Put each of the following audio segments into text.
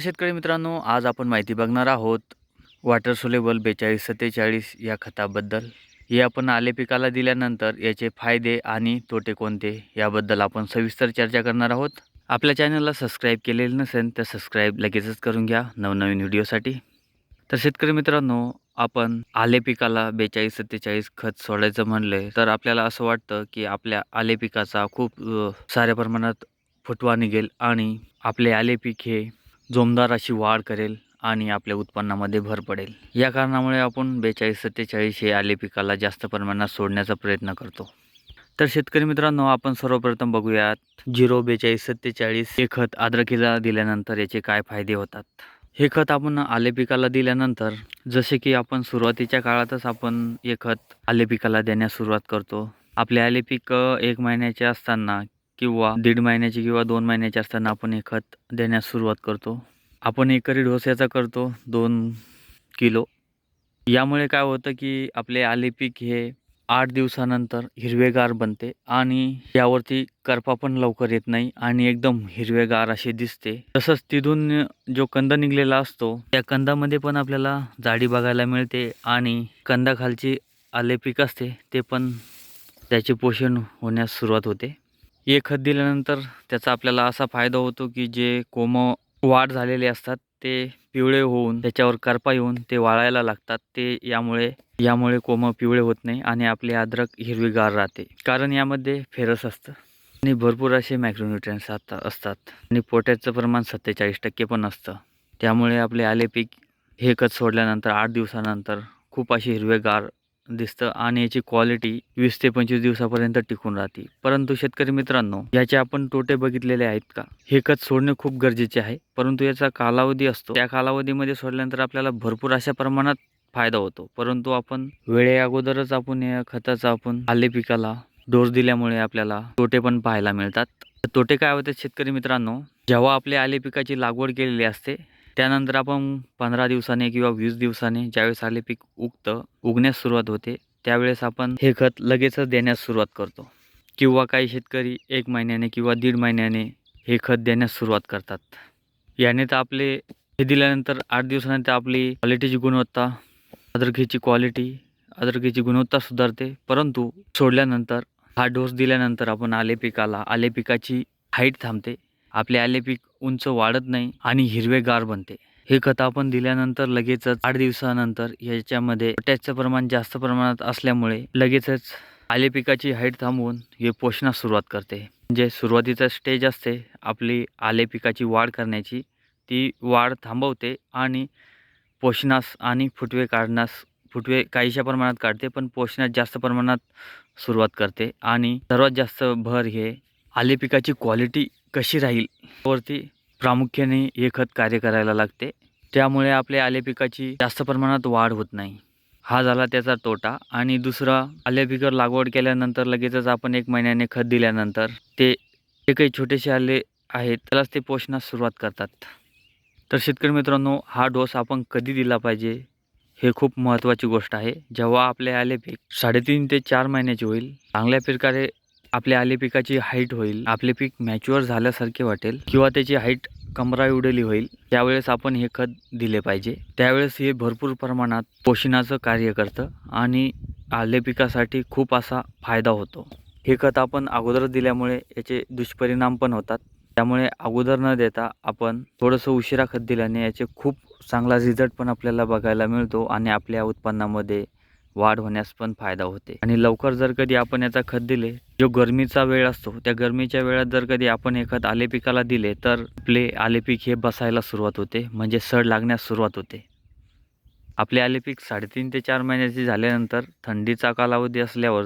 शेतकरी मित्रांनो आज आपण माहिती बघणार आहोत वॉटर सोलेबल बेचाळीस सत्तेचाळीस या खताबद्दल. हे आपण आले पिकाला दिल्यानंतर याचे फायदे आणि तोटे कोणते याबद्दल आपण सविस्तर चर्चा करणार आहोत. आपल्या चॅनलला सबस्क्राईब केलेलं नसेल तर सबस्क्राईब लगेचच करून घ्या नवनवीन व्हिडिओसाठी. तर शेतकरी मित्रांनो आपण आले पिकाला बेचाळीस सत्तेचाळीस खत सोडायचं म्हणले तर आपल्याला असं वाटतं की आपल्या आले पिकाचा खूप साऱ्या प्रमाणात फुटवा निघेल आणि आपले आले पीक हे जोमदार अशी वाढ करेल आणि आपल्या उत्पन्नामध्ये भर पडेल. या कारणामुळे आपण बेचाळीस सत्तेचाळीस हे आले पिकाला जास्त प्रमाणात सोडण्याचा प्रयत्न करतो. तर शेतकरी मित्रांनो आपण सर्वप्रथम बघूयात झिरो बेचाळीस सत्तेचाळीस हे खत आद्रकीला दिल्यानंतर याचे काय फायदे होतात? हे खत आपण आले पिकाला दिल्यानंतर जसे की आपण सुरुवातीच्या काळातच आपण हे खत आले पिकाला देण्यास सुरुवात करतो. आपले आले पीक एक महिन्याचे असताना किंवा दीड महिन्याची किंवा दोन महिन्याचे असताना आपण हे खत देण्यास सुरुवात करतो. आपण एकरी डोस याचा करतो दोन किलो. यामुळे काय होतं की आपले आले पीक हे आठ दिवसानंतर हिरवेगार बनते आणि यावरती करपा पण लवकर येत नाही आणि एकदम हिरवेगार असे दिसते. तसंच तिथून जो कंद निघलेला असतो त्या कंदामध्ये पण आपल्याला जाडी बघायला मिळते आणि कंदाखालची आले पीक असते ते पण त्याचे पोषण होण्यास सुरुवात होते. हे खत दिल्यानंतर त्याचा आपल्याला असा फायदा होतो की जे कोम वाढ झालेले असतात ते पिवळे होऊन त्याच्यावर करपा येऊन ते वाळायला लागतात. ते यामुळे यामुळे कोम पिवळे होत नाही आणि आपले अद्रक हिरवीगार राहते. कारण यामध्ये फेरस असतं. आणि भरपूर असे मॅक्रोन्युट्रियन्स आता असतात. आणि पोटॅशचं प्रमाण सत्तेचाळीस टक्के पण असतं. त्यामुळे आपले आले पीक हे खत सोडल्यानंतर आठ दिवसानंतर खूप अशी हिरवेगार दिसतं आणि याची क्वालिटी वीस ते पंचवीस दिवसापर्यंत टिकून राहते. परंतु शेतकरी मित्रांनो याचे आपण तोटे बघितलेले आहेत का? हे खत सोडणे खूप गरजेचे आहे परंतु याचा कालावधी असतो. त्या कालावधीमध्ये सोडल्यानंतर आपल्याला भरपूर अशा प्रमाणात फायदा होतो. परंतु आपण वेळे अगोदरच आपण या खताचा आपण आले पिकाला डोस दिल्यामुळे आपल्याला तोटे पण पाहायला मिळतात. तोटे काय होते शेतकरी मित्रांनो? जेव्हा आपल्या आले पिकाची लागवड केलेली असते त्यानंतर आपण पंधरा दिवसाने किंवा वीस दिवसाने ज्यावेळेस आले पीक उगतं उगण्यास सुरुवात होते त्यावेळेस आपण हे खत लगेचच देण्यास सुरुवात करतो. किंवा काही शेतकरी एक महिन्याने किंवा दीड महिन्याने हे खत देण्यास सुरुवात करतात. याने तर आपले हे दिल्यानंतर आठ दिवसानंतर आपली क्वालिटीची गुणवत्ता अद्रकीची क्वालिटी अद्रकीची गुणवत्ता सुधारते. परंतु सोडल्यानंतर हा डोस दिल्यानंतर आपण आले पिकाला आले पिकाची हाईट थांबते. आपले आले पीक उंच वाढत नाही आणि हिरवेगार बनते. हे खत आपण दिल्यानंतर लगेचच आठ दिवसानंतर याच्यामध्ये पोटॅशचं प्रमाण जास्त प्रमाणात असल्यामुळे लगेचच आले पिकाची हाईट थांबवून हे पोषणास सुरुवात करते. म्हणजे सुरुवातीचा स्टेज असते आपली आले पिकाची वाढ करण्याची ती वाढ थांबवते आणि पोषणास आणि फुटवे काढण्यास फुटवे काहीशा प्रमाणात काढते पण पोषणात जास्त प्रमाणात सुरुवात करते आणि सर्वात जास्त भर हे आले पिकाची क्वालिटी कशी राहील? वरती प्रामुख्याने हे खत कार्य करायला लागते. त्यामुळे आपल्या आले पिकाची जास्त प्रमाणात वाढ होत नाही. हा झाला त्याचा तोटा. आणि दुसरा आले पिकावर लागवड केल्यानंतर लगेचच आपण एक महिन्याने खत दिल्यानंतर ते जे काही छोटेसे आले आहेत त्यालाच ते पोषणास सुरुवात करतात. तर शेतकरी मित्रांनो हा डोस आपण कधी दिला पाहिजे हे खूप महत्त्वाची गोष्ट आहे. जेव्हा आपले आले पीक साडेतीन ते चार महिन्याचे होईल चांगल्या प्रकारे आपल्या आले पिकाची हाईट होईल आपले पीक मॅच्युअर झाल्यासारखे वाटेल किंवा त्याची हाईट कमरा एवढेली होईल त्यावेळेस आपण हे खत दिले पाहिजे. त्यावेळेस हे भरपूर प्रमाणात पोषणाचं कार्य करतं आणि आले पिकासाठी खूप असा फायदा होतो. हे खत आपण अगोदर दिल्यामुळे याचे दुष्परिणाम पण होतात. त्यामुळे अगोदर न देता आपण थोडंसं उशिरा खत दिल्याने याचे खूप चांगला रिझल्ट पण आपल्याला बघायला मिळतो आणि आपल्या उत्पन्नामध्ये वाढ होण्यास पण फायदा होते. आणि लवकर जर कधी आपण याचा खत दिले जो गरमीचा वेळ असतो त्या गरमीच्या वेळात जर कधी आपण हे खत आले पिकाला दिले तर आपले आले पीक हे बसायला सुरुवात होते म्हणजे सड लागण्यास सुरुवात होते. आपले आले पीक साडेतीन ते चार महिन्याचे झाल्यानंतर थंडीचा कालावधी असल्यावर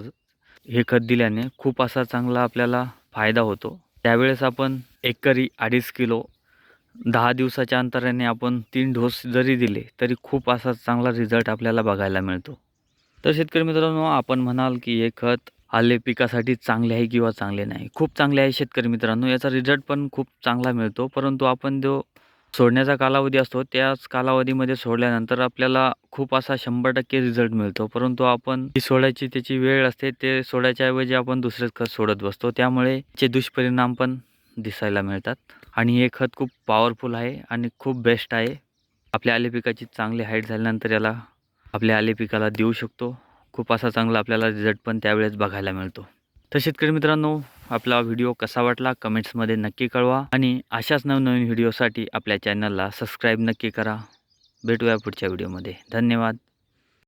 हे खत दिल्याने खूप असा चांगला आपल्याला फायदा होतो. त्यावेळेस आपण एकरी अडीच किलो दहा दिवसाच्या अंतराने आपण तीन डोस जरी दिले तरी खूप असा चांगला रिझल्ट आपल्याला बघायला मिळतो. तर शेतकरी मित्रांनो आपण म्हणाल की हे खत आले पिकासाठी चांगले आहे किंवा चांगले नाही? खूप चांगले आहे शेतकरी मित्रांनो याचा रिझल्ट पण खूप चांगला मिळतो. परंतु आपण जो सोडण्याचा कालावधी असतो त्याच कालावधीमध्ये सोडल्यानंतर आपल्याला खूप असा शंभर टक्के रिझल्ट मिळतो. परंतु आपण जी सोडायची त्याची वेळ असते ते सोडायच्या ऐवजी आपण दुसरेच खत सोडत बसतो. त्यामुळे चे दुष्परिणाम पण दिसायला मिळतात. आणि हे खत खूप पॉवरफुल आहे आणि खूप बेस्ट आहे. आपल्या आले पिकाची चांगली हाईट झाल्यानंतर याला आपल्या आले पिकाला देऊ शकतो. खूप असा चांगला आपल्याला रिझल्ट पण त्यावेळेस बघायला मिळतो. तर शेतकरी मित्रांनो आपला व्हिडिओ कसा वाटला कमेंट्समध्ये नक्की कळवा आणि अशाच नवनवीन व्हिडिओसाठी आपल्या चॅनलला सबस्क्राईब नक्की करा. भेटूया पुढच्या व्हिडिओमध्ये धन्यवाद.